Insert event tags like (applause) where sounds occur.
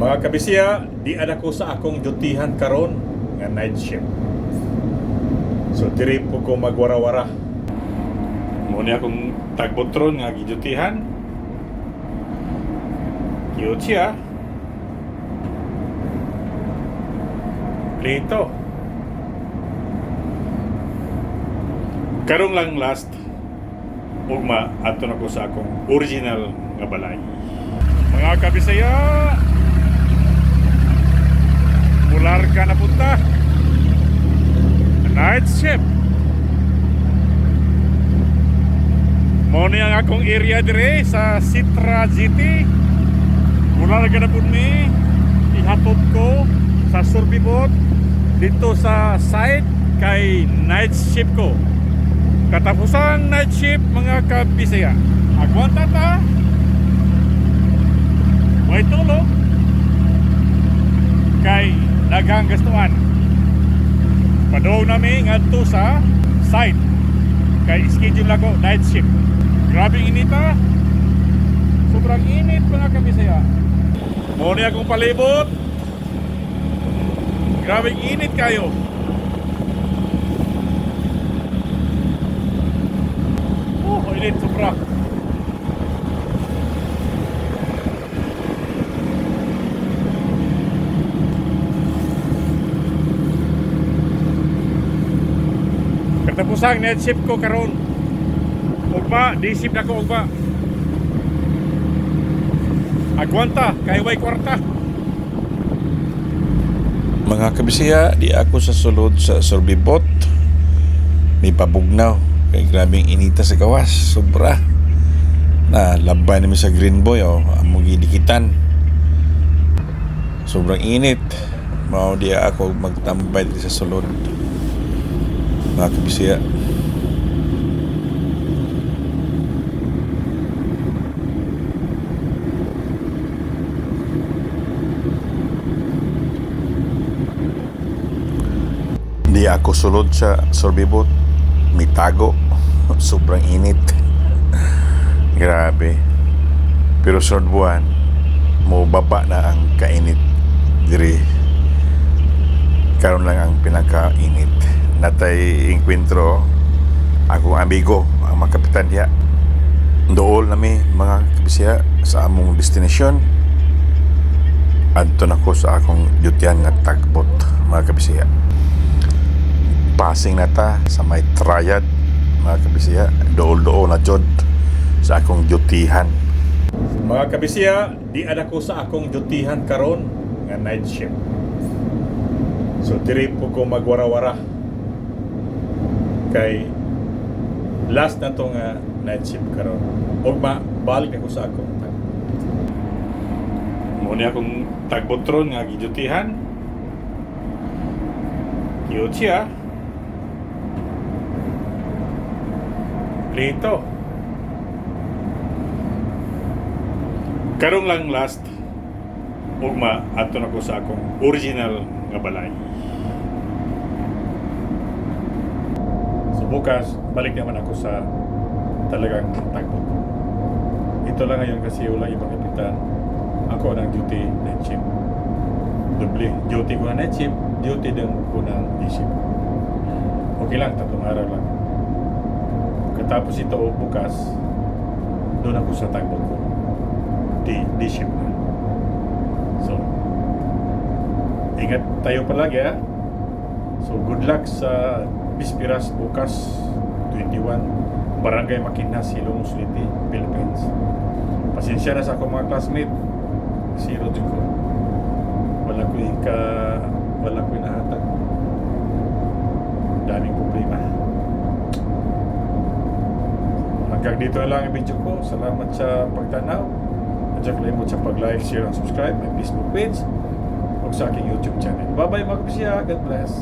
Mga kabisya, di ada ko sa akong dutihan karon nga night shift. So diri po ko magwara-wara. Muna akong tagbotron nga gidutihan. Cute siya. Lito. Karong lang last ugma ato na ko sa akong original nga balay. Mga kabisaya, mular ka na punta. Night shift. Mo ni ang akong area dire sa Sitra GT. Mular ka na po ni ihatod ko sa Surbibot dito sa site kay night shift ko. Katapusan night shift mga kabisaya. Agwanta ta. May tulog. Daghang gastuan. Padong namin ngadto sa site. Kay schedule ako night shift. Grabe inita. Sobrang init mga kabisaya. Muna akong palibot. Grabe init kayo. Oh, init sobra. Katapusang net shift ko karon. Ugma, di shift na ko ugma. Agwanta, kay way kwarta. Mga kabisiya, di ako sa sulod sa sorbibot. May pabugnaw. Kay grabing inita sa gawas. Sobra. Na labay namin sa Green Boy. Oh, among gidikitan. Sobrang init. Mao di ako magtambay sa sulod. Mga kabisiya. Di ako sulod sa sorbibot. May tago. (laughs) Sobrang init. (laughs) Grabe. Pero sunod buwan, mo baba na ang kainit diri. Karon lang ang pinakainit. Natay inkwentro akong amigo, ang mga kapitan diya. Dool nami mga kabisya sa among destination. Adto na ko sa akong dutyan nga tagbot mga kabisya passing na ta sa may triad mga kabisiya dool-dool na jod sa akong dutihan Mga kabisya, di ada ko sa akong dutihan karon nga night shift. So diri po ko magwara-wara. Kay last na to nga night shift karon. Ugma balik ako sa akong tag. Muna akong tagbotron nga gidutihan. Cute siya. Lito. Karong lang last ugma ato na ko sa akong original nga balay. Bukas balik naman ako sa talagang tagpo. Ito lang ngayon kasi wala ibang kapitan. Ako ng duty night shift. Doble duty ko na night shift, duty din ko ng day shift. Okay lang, tatlong araw lang. Katapos ito bukas, doon ako sa tagpo ko di, di ship na. So, ingat tayo palagi ha. So, good luck sa Bispiras bukas 21 Barangay Makinas, Silong City, Philippines. Pasensya na sa akong mga classmate. Zero din. Wala ko ka wala ko inahatag. Daming problema. Hanggang dito na lang ang video ko. Salamat sa pagtanaw. At saka kalimut sa pag-like, share, and subscribe. My Facebook page. O sa aking YouTube channel. Bye-bye mga kabisya. God bless.